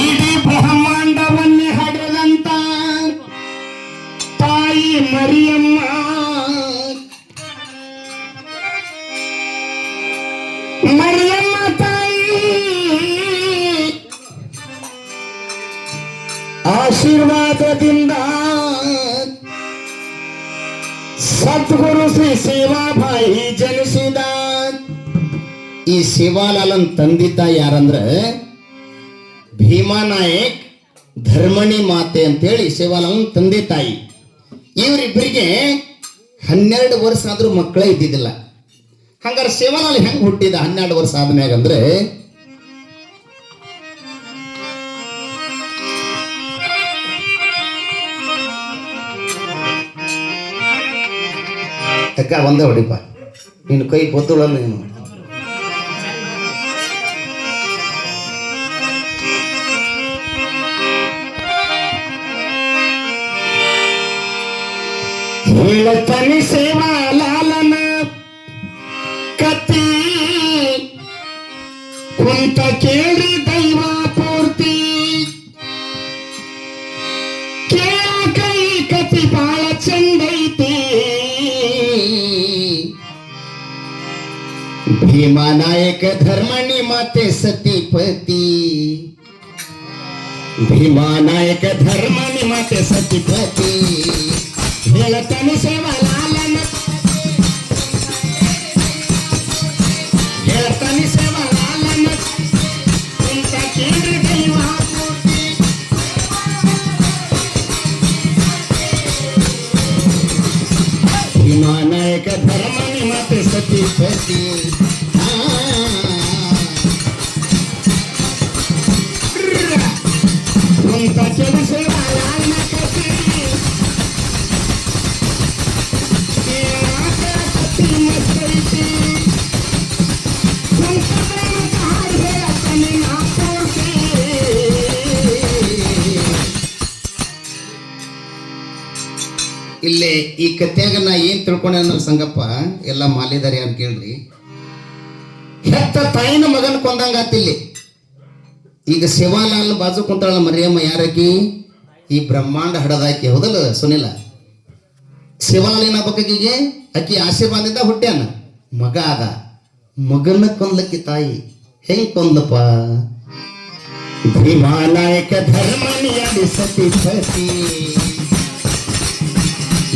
ಇಡೀ ಬ್ರಹ್ಮಾಂಡವನ್ನೇ ಹಡೆದಂತ ತಾಯಿ ಮರಿಯಮ್ಮ ಮರಿಯಮ್ಮ ತಾಯಿ ಆಶೀರ್ವಾದದಿಂದ ಸದ್ಗುರು ಶ್ರೀ ಸೇವಾಬಾಯಿ ಜನಿಸಿದ ಈ ಶಿವಾಲಾಲನ್ ತಂದೆ ತಾಯಿ ಯಾರಂದ್ರ ಭೀಮಾ ನಾಯಕ್ ಧರ್ಮಣಿ ಮಾತೆ ಅಂತೇಳಿ ಶಿವಾಲಾಲನ್ ತಂದೆ ತಾಯಿ. ಇವರಿಬ್ಬರಿಗೆ ಹನ್ನೆರಡು ವರ್ಷ ಆದ್ರೂ ಮಕ್ಕಳೇ ಇದ್ದಿದ್ದಿಲ್ಲ. ಹಂಗಾರೆ ಶಿವಾಲಾಲ್ ಹೆಂಗ್ ಹುಟ್ಟಿದ ಹನ್ನೆರಡು ವರ್ಷ ಆದ್ಮ್ಯಾಗ ಅಂದ್ರೆ ಅಕ್ಕ ಒಂದೇ ಹೊಡಿಪ. ನೀನು ಕೈ ಗೊತ್ತುಳಲ್ಲ ನೀನು. ಹೇಳತನಿ ಸೇವಾ ಲಾಲನ ಕತಿ ಕುಂತ ಕೇಳಿ ದೈವ ಪೂರ್ತಿ ಕೇಳ ಕೈ ಕತಿ ಬಾಳ ಚಂದೈತಿ ಭೀಮಾನಾಯಕ ಧರ್ಮಣಿ ಮಾತೆ ಸತಿಪತಿ ಭೀಮಾನಾಯಕ ಧರ್ಮಣಿ ಮಾತೆ ಸತಿಪತಿ ಹೇಳತನಿ ಸೇವಾ ಲಾಲನ ಹೇಳ್ತಾನೆ ಸೇವಾ ಲಾಲನ ಕುಂತ ಕೇಳಿ ದೈವ ಪೂರ್ತಿ ವಿಮಾನಾಯಕ ಇಲ್ಲೇ ಈ ಕಥೆಯಾಗ ನಾ ಏನ್ ತಿಳ್ಕೊಂಡೆ ಅಂದ್ರೆ ಸಂಗಪ್ಪ, ಎಲ್ಲ ಮಾಲಿದಾರಿ ಅಂತ ಕೇಳ್ರಿ. ಹೆತ್ತ ತಾಯಿನ ಮಗನ ಕೊಂದಂಗಾತಿಲ್ಲಿ ಈಗ ಶಿವಾಲಾಲ್ ಬಾಜು ಕುಂತಾಳ ಮರಿಯಮ್ಮ, ಯಾರಾಕಿ? ಈ ಬ್ರಹ್ಮಾಂಡ ಹಡದಾಕಿ, ಹೌದಲ್ಲ ಸುನಿಲ? ಶಿವಾಲಾಲ್ ಏನಾಗಬೇಕಾಗಿಗೆ ಅಕ್ಕಿ ಆಶೀರ್ವಾದದಿಂದ ಹುಟ್ಟ್ಯಾನ. ಮಗ ಅದ ಮಗನ ಕೊಂದ್ಲಕ್ಕಿ ತಾಯಿ, ಹೆಂಗ್ ಕೊಂದಪ್ಪ ಭೀಮಾನಾಯಕ ಧರ್ಮ ಸತಿ ಸತಿ.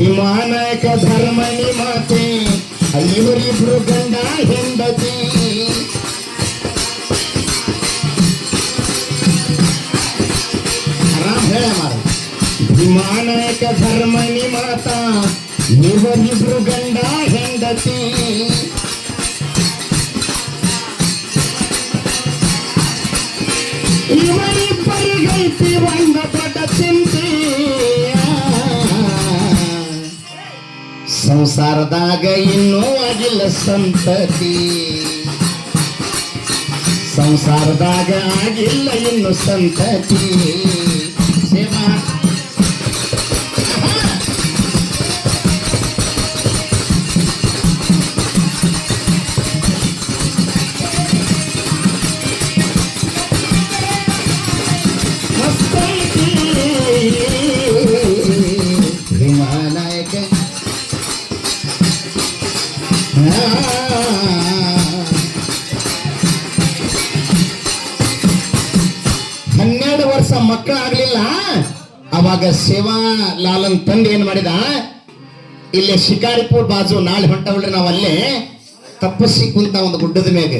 ಮಾತೆ ಸತಿ ಪತಿ ಭೀಮಾನಾಯಕ ಧರ್ಮನಿ ಮಾತೆ ಇವರಿಬ್ರು ಗಂಡ ಹೆಂಡತಿ ಆರಾಮ್ ಹೇಳ ಮಾರ ಭೀಮಾನಾಯಕ ಧರ್ಮನಿ ಮಾತಾ ಇವರಿಬ್ರು ಗಂಡ ಹೆಂಡತಿ ಇವರಿಬ್ಬರಿಗೈತಿ ಸಂಸಾರದಾಗ ಇನ್ನೂ ಆಗಿಲ್ಲ ಸಂತತಿ. ಸಂಸಾರದಾಗ ಆಗಿಲ್ಲ ಇನ್ನು ಸಂತತಿ. ಸೇವಾ ಹನ್ನೆರಡು ವರ್ಷ ಮಕ್ಕಳಾಗ್ಲಿಲ್ಲ ಅವಾಗ ಶಿವ ಲಾಲನ್ ತಂದೆ ಏನ್ ಮಾಡಿದ? ಇಲ್ಲಿ ಶಿಕಾರಿಪುರ್ ಬಾಜು ನಾಳೆ ಹೊಂಟವಳ್ರಿ ನಾವು ಅಲ್ಲೇ ತಪಸ್ಸಿ ಕುಂತ ಒಂದು ಗುಡ್ಡದ ಮೇಲೆ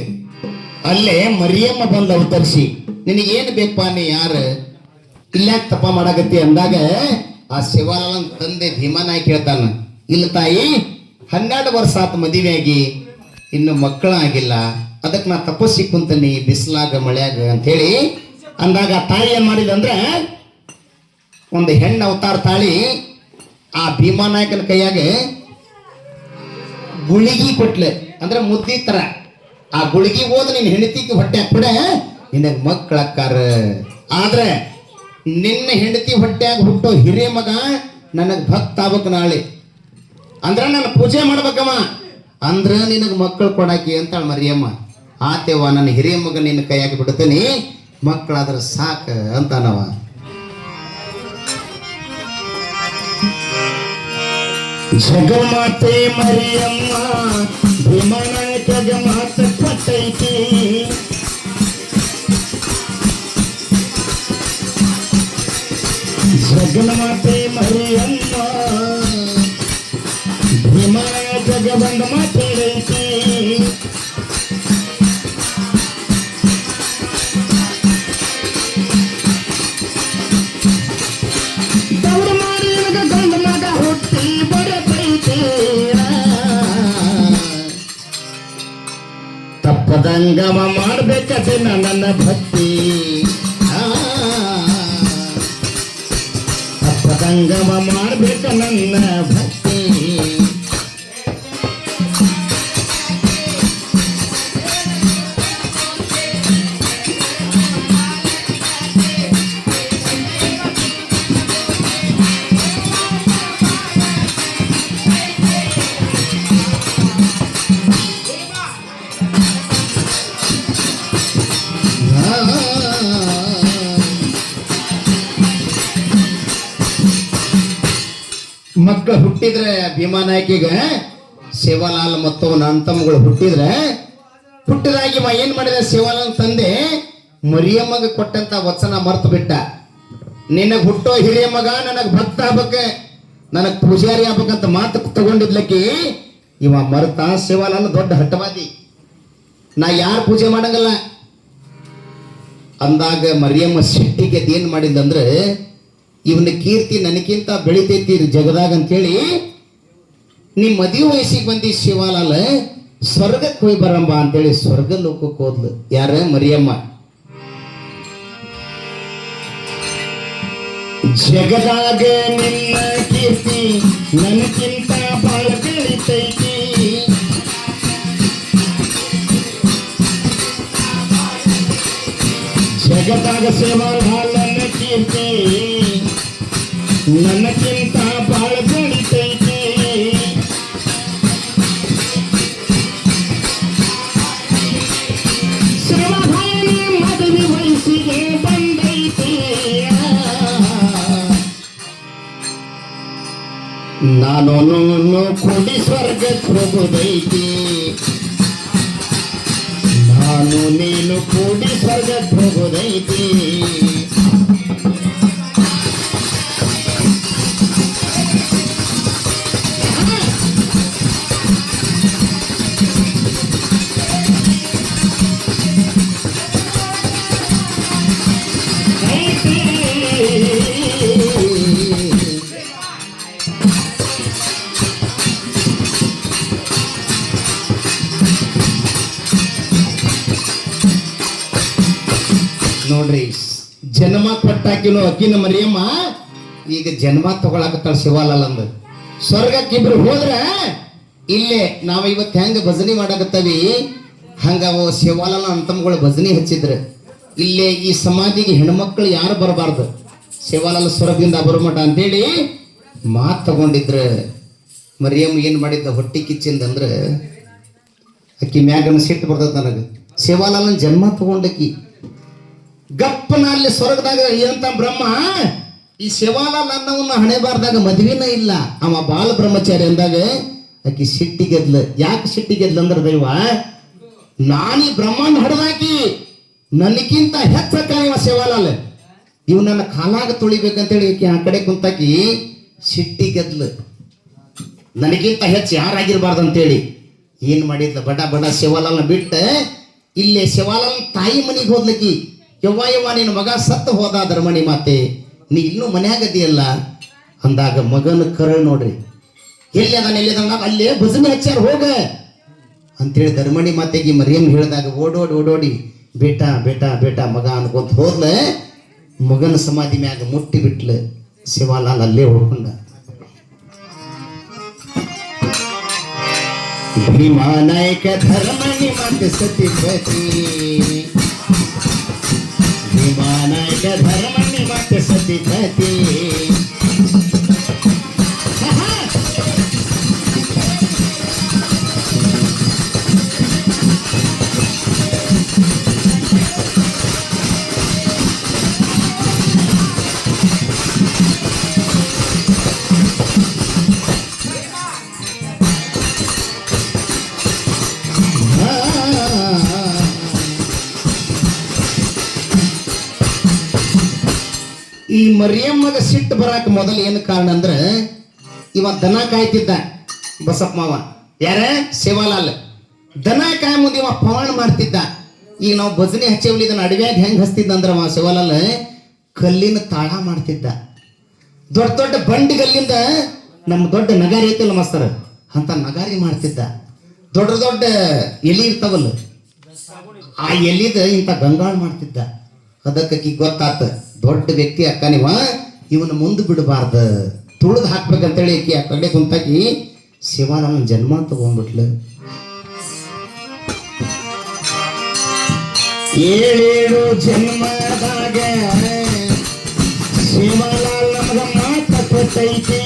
ಅಲ್ಲೇ ಮರಿಯಮ್ಮ ಬಂದು ಅವತರಿಸಿ ನಿನಗೇನು ಬೇಕಪ್ಪ ನೀ ಯಾರು? ಇಲ್ಲಾಕ್ ತಪ್ಪ ಮಾಡಾಕತ್ತಿ? ಅಂದಾಗ ಆ ಶಿವಾಲಾಲನ್ ತಂದೆ ಭೀಮನಾಯಕ್ ಹೇಳ್ತಾನ ಇಲ್ಲ ತಾಯಿ, ಹನ್ನೆರಡು ವರ್ಷ ಆತ ಮದುವೆಯಾಗಿ ಇನ್ನು ಮಕ್ಕಳಾಗಿಲ್ಲ. ಅದಕ್ಕೆ ನಾ ತಪಸ್ಸಿ ಕುಂತನಿ ಬಿಸಿಲಾಗ ಅಂತ ಅಂಥೇಳಿ ಅಂದಾಗ ತಾಯಿ ಏನು ಮಾಡಿದ ಅಂದ್ರೆ ಒಂದು ಹೆಣ್ಣು ಅವತಾರ ತಾಳಿ ಆ ಭೀಮಾನಾಯಕನ ಕೈಯಾಗೆ ಗುಳಿಗಿ ಕೊಟ್ಲೆ. ಅಂದ್ರೆ ಮುದ್ದಿ ತರ. ಆ ಗುಳಿಗಿ ಹೋದ ನಿನ್ನ ಹೆಂಡತಿಗೆ ಹೊಟ್ಟೆ ಹಾಕ್ಬಿಡೆ, ನಿನಗೆ ಮಕ್ಕಳಕ್ಕಾರ ಆದ್ರೆ ನಿನ್ನ ಹೆಂಡತಿ ಹೊಟ್ಟೆಯಾಗ ಹುಟ್ಟೋ ಹಿರಿಯ ಮಗ ನನಗೆ ಭಕ್ತ ಆಗ್ಬೇಕು ನಾಳೆ. ಅಂದ್ರೆ ನಾನು ಪೂಜೆ ಮಾಡ್ಬೇಕಮ್ಮ ಅಂದ್ರೆ ನಿನಗೆ ಮಕ್ಕಳು ಕೊಡಾಕಿ ಅಂತ ಮರಿಯಮ್ಮ. ಆತೇವ ನನ್ನ ಹಿರಿಯ ಮಗ ನಿನ್ನ ಕೈಯಾಗಿ ಬಿಡ್ತೀನಿ. ಮಕ್ಕಳಾದ್ರೆ ಸಾಕ ಅಂತಾನವ ಜಗಮಾತೆ ಮರಿಯಮ್ಮ ಭೀಮನಾಯಕಗ ಮಾತ ಕೊಟ್ಟೈತಿ ಜಗನ್ಮಾತೆ ಮರಿಯಮ್ಮ ಭೀಮನಾಯಕಗ ಬಂದ ಮಾತಾಡೈತಿ ತಪ್ಪದಂಗಮ ಮಾಡ್ಬೇಕತೆ ನನ್ನ ಭಕ್ತಿ ಆ, ತಪ್ಪದಂಗಮ ಮಾಡ್ಬೇಕ ನನ್ನ ಭಕ್ತಿ ಮಕ್ಕಳು ಹುಟ್ಟಿದ್ರೆ ಭೀಮಾನಾಯಕಿಗೆ ಶಿವಲಾಲ್ ಮತ್ತು ಅವನ ಅಂತಮ್ಮಗಳು ಹುಟ್ಟಿದ್ರೆ, ಹುಟ್ಟಿದಾಗಿ ಮಾ ಏನ್ ಮಾಡಿದ? ಶಿವಲಾಲ್ ತಂದೆ ಮರಿಯಮ್ಮಗ ಕೊಟ್ಟಂತ ವಚನ ಮರ್ತು ಬಿಟ್ಟ. ನಿನಗ್ ಹುಟ್ಟೋ ಹಿರಿಯ ಮಗ, ನನಗ್ ಭಕ್ತ ಆಗ್ಬೇಕ ನನಗ್ ಪೂಜಾರಿ ಆಗ್ಬೇಕಂತ ಮಾತು ತಗೊಂಡಿದ್ಲಕ್ಕಿ, ಇವ ಮರ್ತ ಶಿವಲಾಲ್ ದೊಡ್ಡ ಹಟ್ಟವಾದಿ ನಾ ಯಾರು ಪೂಜೆ ಮಾಡಂಗಲ್ಲ. ಅಂದಾಗ ಮರಿಯಮ್ಮ ಶೆಟ್ಟಿಗೆ ಏನ್ ಮಾಡಿದಂದ್ರೆ ಇವನ ಕೀರ್ತಿ ನನಗಿಂತ ಬೆಳಿತೈತಿ ಜಗದಾಗ ಅಂತೇಳಿ ನಿಮ್ಮ ಮದುವೆ ವಯಸ್ಸಿಗೆ ಬಂದಿ ಶಿವಾಲಾಲ, ಸ್ವರ್ಗಕ್ಕೆ ಹೋಗಿ ಬರಂಬ ಅಂತೇಳಿ ಸ್ವರ್ಗ ಲೋಕಕ್ಕೆ ಹೋದ್ಲು. ಯಾರ? ಮರಿಯಮ್ಮ. ಜಗದಾಗ ನಿನ್ನ ಕೀರ್ತಿ ನನಗಿಂತ ಬಾಳ ಬೆಳಿತೈತಿ. ಜಗದಾಗ ಸೇವಾಲನ್ನ ಕೀರ್ತಿ. ನನಗಿಂತ ಬಾಳ ಬೆಳಿತೈತಿ ಸೇವಾಭಾವನೆ ಮದುವೆ ವಯಸ್ಸಿಗೆ ಬಂದೈತಿ ನಾನು ಕೂಡಿ ಸ್ವರ್ಗಕ್ಕೆ ಹೋಗೋದೈತಿ ನಾನು ನೀನು ಕೂಡಿ ಸ್ವರ್ಗಕ್ಕೆ ಹೋಗೋದೈತಿ ಕೊಟ್ಟಾಕಿನೋ ಅಕ್ಕಿನ ಮರಿಯಮ್ಮ? ಈಗ ಜನ್ಮ ತಗೊಳಕತ್ತಾಳ ಶಿವಾಲಾಲ್ ಅಂದ. ಸ್ವರ್ಗಕ್ಕೆ ಇಬ್ರು ಹೋದ್ರ ಇಲ್ಲೇ ನಾವ್ ಇವತ್ತು ಹೆಂಗ ಭಜನೆ ಮಾಡಕತ್ತವಿ? ಹಂಗ ಅವು ಶಿವಾಲಾಲ ಅಂತಮ್ಗಳು ಭಜನೆ ಹಚ್ಚಿದ್ರು. ಇಲ್ಲೇ ಈ ಸಮಾಧಿಗೆ ಹೆಣ್ಮಕ್ಳು ಯಾರು ಬರಬಾರ್ದು? ಶಿವಾಲಾಲ ಸ್ವರ್ಗದಿಂದ ಬರಮಠ ಅಂತೇಳಿ ಮಾತು ತಗೊಂಡಿದ್ರ. ಮರಿಯಮ್ಮ ಏನು ಮಾಡಿದ್ದ ಹೊಟ್ಟಿ ಕಿಚ್ಚಿಂದ ಅಂದ್ರೆ ಅಕ್ಕಿ ಮ್ಯಾಗನ ಸಿಟ್ಟು ಬರ್ತದ ನನಗೆ. ಶಿವಾಲಾಲನ್ ಜನ್ಮ ತಗೊಂಡಕ್ಕಿ. ಗಪ್ಪನ ಅಲ್ಲಿ ಸ್ವರ್ಗದಾಗ ಏನಂತ ಬ್ರಹ್ಮ, ಈ ಶಿವಾಲಾಲ್ ಅನ್ನವನ್ನ ಹಣೆ ಬಾರ್ದಾಗ ಮದುವೆನ ಇಲ್ಲ. ಅವ ಬಾಲ ಬ್ರಹ್ಮಚಾರಿ ಅಂದಾಗ, ಆಕಿ ಸಿಟ್ಟಿಗೆದ್ಲ ಯಾಕೆ ಸಿಟ್ಟಿಗೆದ್ಲ ಅಂದ್ರೆ, ದೈವ, ನಾನೀ ಬ್ರಹ್ಮಾಂಡ ಹಡದಾಕಿ. ನನಗಿಂತ ಹೆಚ್ಚ ಕಾಯುವ ಶಿವಾಲಾಲ್. ಇವ್ ನನ್ನ ಕಾಲಾಗ ತುಳಿಬೇಕಂತೇಳಿ ಆಕಿ ಆ ಕಡೆ ಕುಂತಾಕಿ ಸಿಟ್ಟಿಗೆದ್ಲು ನನಗಿಂತ ಹೆಚ್ಚು ಯಾರಾಗಿರ್ಬಾರ್ದು ಅಂತೇಳಿ ಏನ್ ಮಾಡಿದ್ಲ? ಬಡ ಬಡ ಶಿವಾಲಾಲ್ನ ಬಿಟ್ಟ, ಇಲ್ಲೇ ಶಿವಾಲಾಲ್ ತಾಯಿ ಮನೆಗೆ ಹೋದ್ಲಕ್ಕಿ ಯವ್ವ ನಿನ್ನ ಮಗ ಸತ್ತು ಹೋದ ಧರ್ಮಣಿ ಮಾತೆ, ನೀ ಇನ್ನೂ ಮನೆಯಾಗದಿಯಲ್ಲ ಅಂದಾಗ ಮಗನ ಕರ ನೋಡ್ರಿ. ಎಲ್ಲಿ ಅದಾನ ಎಲ್ಲಿ ಅದಾನ? ಅಲ್ಲೇ ಭಜನೆ ಹಚ್ಚಾರ ಹೋಗ. ಅಂತೇಳಿ ಧರ್ಮಣಿ ಮಾತೆಗೆ ಮರಿಯಮ್ ಹೇಳಿದಾಗ ಓಡೋಡಿ ಓಡೋಡಿ, ಬೇಟ ಬೇಟ ಬೇಟ, ಮಗ ಅನ್ಕೊಂತ ಹೋದ್ಲ, ಮಗನ ಸಮಾಧಿ ಮ್ಯಾಗ ಮುಟ್ಟಿ ಬಿಟ್ಲ, ಶಿವಾಲಾಲ್ ಅಲ್ಲೇ ಉಳ್ಕೊಂಡ ಭೀಮಾನಾಯಕ ಧರ್ಮಣಿ ಮಾತೆ ಸತಿಪತಿ ಭೀಮಾನಾಯಕ ಧರ್ಮಣಿ ಮಾತೆ ಸತಿಪತಿ ಈ ಮರಿಯಮ್ಮಗ ಸಿಟ್ಟು ಬರಾಕ ಮೊದಲು ಏನು ಕಾರಣ ಅಂದ್ರೆ ಇವ ದನ ಕಾಯ್ತಿದ್ದ ಬಸಪ್ಪ ಮಾವ. ಯಾರ? ಶಿವಲಾಲ್. ದನ ಕಾಯ ಮುಂದೆ ಇವ ಪವಾಣ ಮಾಡ್ತಿದ್ದ. ಈಗ ನಾವು ಭಜನೆ ಹಚ್ಚೇವಲಿ ಇದನ್ನ ಅಡವ್ಯಾಗ ಹೆಂಗ್ ಹಚ್ತಿದ್ದ ಅಂದ್ರೆ ಅವ ಶಿವಲಾಲ್ ಕಲ್ಲಿನ ತಾಳ ಮಾಡ್ತಿದ್ದ. ದೊಡ್ಡ ದೊಡ್ಡ ಬಂಡಿಗಲ್ಲಿಂದ ನಮ್ಮ ದೊಡ್ಡ ನಗಾರಿ ಐತಲ್ಲ ಮಾಸ್ತರ, ಅಂತ ನಗಾರಿ ಮಾಡ್ತಿದ್ದ. ದೊಡ್ಡ ದೊಡ್ಡ ಎಲಿ ಇರ್ತಾವಲ್ಲ ಆ ಎಲಿದ ಇಂಥ ಗಂಗಾಳ ಮಾಡ್ತಿದ್ದ. ಅದಕ್ಕೆ ಗೊತ್ತಾತ, ದೊಡ್ಡ ವ್ಯಕ್ತಿ ಅಕ್ಕ ನೀವ ಇವನ ಮುಂದೆ ಬಿಡಬಾರ್ದ. ತುಳಿದು ಹಾಕ್ಬೇಕಂತೇಳಿ ಆಕಿ ಆ ಕಡೆ ಕುಂತಾಕಿ ನಮ್ಮ ಜನ್ಮ ತಗೊಂಡ್ಬಿಟ್ಲು. ಏಳೇಳು ಜನ್ಮದಾಗ ಶಿವಲಾಲ್ ನಮಗ ಮಾತ ಕೊಟ್ಟೈತಿ.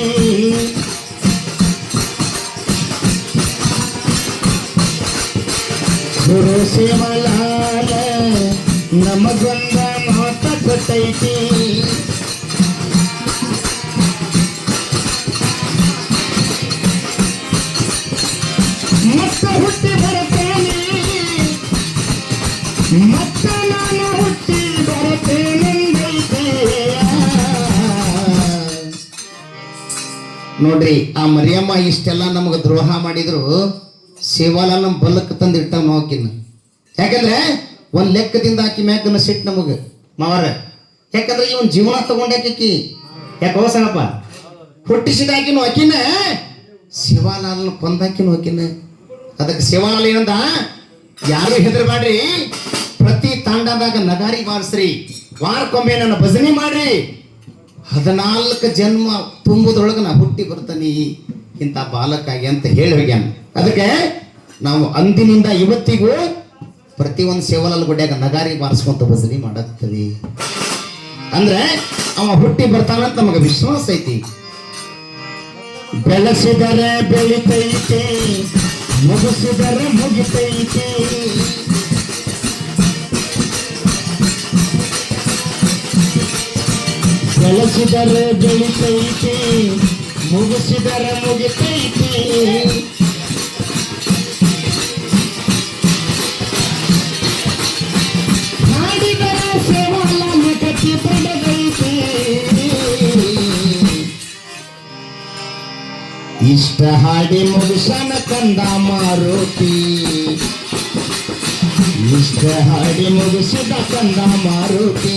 ಗುರು ಶಿವಲಾಲ ನಮಗೊಂದ ಮಾತ ಗೊತ್ತೈತಿ. ಮತ್ತೆ ಹುಟ್ಟಿ ಬರುತ್ತೇನೆ. ಮತ್ತೆ ನಾನು ಹುಟ್ಟಿ ಬರುತ್ತೇನೆಂದೈತೆ. ನೋಡ್ರಿ, ಆ ಮರಿಯಮ್ಮ ಇಷ್ಟೆಲ್ಲ ನಮಗೆ ದ್ರೋಹ ಮಾಡಿದ್ರು ಶಿವಾಲನ ಬಲಕ್ಕೆ ತಂದು ಇಟ್ಟ ನೋಕಿನ ಯಾಕಂದ್ರೆ ಒಂದ್ ಲೆಕ್ಕದಿಂದ ಆಕಿ ಮ್ಯಾಕನ ಸಿಟ್ಟು ನಮಗೆ, ಮಾವರ. ಯಾಕಂದ್ರೆ ಇವನ್ ಜೀವನ ತಗೊಂಡಾಕಿ ಯಾಕೆ ಹೋಸಣಪ್ಪ ಹುಟ್ಟಿಸಿದಾಕಿನ ಆಕಿನ ಶಿವಾಲಾಲನ ಕೊಂದಾಕಿನ ಆಕಿನ. ಅದಕ್ಕೆ ಶಿವಾಲಾಲ ಏನಂದ? ಯಾರು ಹೆದರಬೇಡ್ರಿ ಪ್ರತಿ ತಾಂಡದಾಗ ನಗಾರಿ ಬಾರಿಸ್ರಿ ವಾರಕ್ಕೊಮ್ಮೆ ನನ್ನ ಭಜನೆ ಮಾಡ್ರಿ. ಹದಿನಾಲ್ಕು ಜನ್ಮ ತುಂಬುದೊಳಗೆ ನಾ ಹುಟ್ಟಿ ಬರ್ತಾನೆ. ಇಂಥ ಬಾಲಕಾಗಿ ಅಂತ ಹೇಳಿ ಹೋಗ್ಯಾನ. ಅದಕ್ಕೆ ನಾವು ಅಂದಿನಿಂದ ಇವತ್ತಿಗೂ ಪ್ರತಿಯೊಂದು ಸೇವಲಲ್ಲಿ ಗುಡ್ಯಾಗ ನಗಾರಿ ಬಾರಿಸ್ಕೊಂತ ಭಜನೆ ಮಾಡತ್ತೀವಿ ಅಂದ್ರೆ ಅವ ಹುಟ್ಟಿ ಬರ್ತಾನಂತ ನಮಗೆ ವಿಶ್ವಾಸ ಐತಿ. ಬೆಳೆಸಿದರೆ ಬೆಳಿತೈತೆ, ಮುಗಿಸಿದರೆ ಮುಗಿತೈತೆ. ಬೆಳೆಸಿದರೆ ಬೆಳಿತೈತೆ, ಮುಗಿಸಿದರೆ ಮುಗಿತೈತಿ. ಹಾಡಿ ಮುಗಿಸನ ಕಂದ ಮಾರುತಿ. ಇಷ್ಟ ಹಾಡಿ ಮುಗಿಸಿದ ಕಂದ ಮಾರುತಿ.